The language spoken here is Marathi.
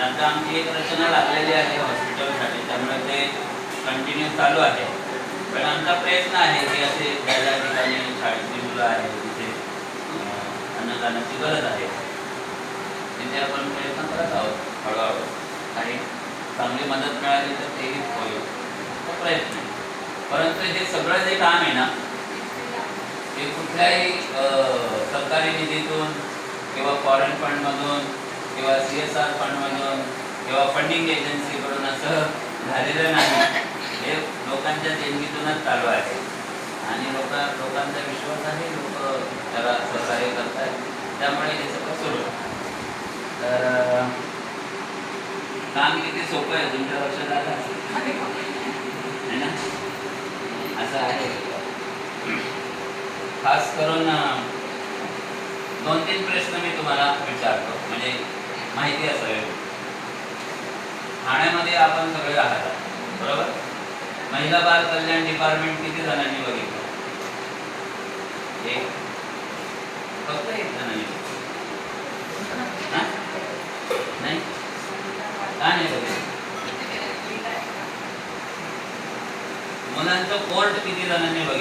आता आमची एक रचना लागलेली आहे हॉस्पिटलसाठी त्यामुळे ते कंटिन्यू चालू आहे. पण आमचा प्रयत्न आहे की असे ज्या ठिकाणी शाळेतली मुलं आहेत तिथे अन्नदानाची गरज आहे. तिथे आपण प्रयत्न करत आहोत हळूहळू. आणि चांगली मदत मिळाली तर तेही होईल. तो प्रयत्न आहे. परंतु हे सगळं जे काम आहे ना ते कुठल्याही अं, सरकारी निधीतून किंवा फॉरेन फंडमधून किंवा सी एस आर फंडमधून किंवा फंडिंग एजन्सीकडून असं झालेलं नाही. हे लोकांच्या देणगीतूनच चालू आहे. आणि लोक लोकांचा विश्वास आहे लोक त्याला सहकार्य करतात. त्यामुळे हे सगळं सुरू तर काम किती सोपं आहे तुमच्या लक्षात आलं है ना? असं आहे. खास करून दोन तीन प्रश्न मी तुम्हाला विचारतो. म्हणजे माहिती असावी ठाण्यामध्ये आपण सगळे आहात बरोबर? महिला बाल कल्याण डिपार्टमेंट किती जणांनी बघितलं? एक. फक्त एक जणांनी नाही? का नाही बघितलं? मुलांचं कोर्ट किती जणांनी बघितलं?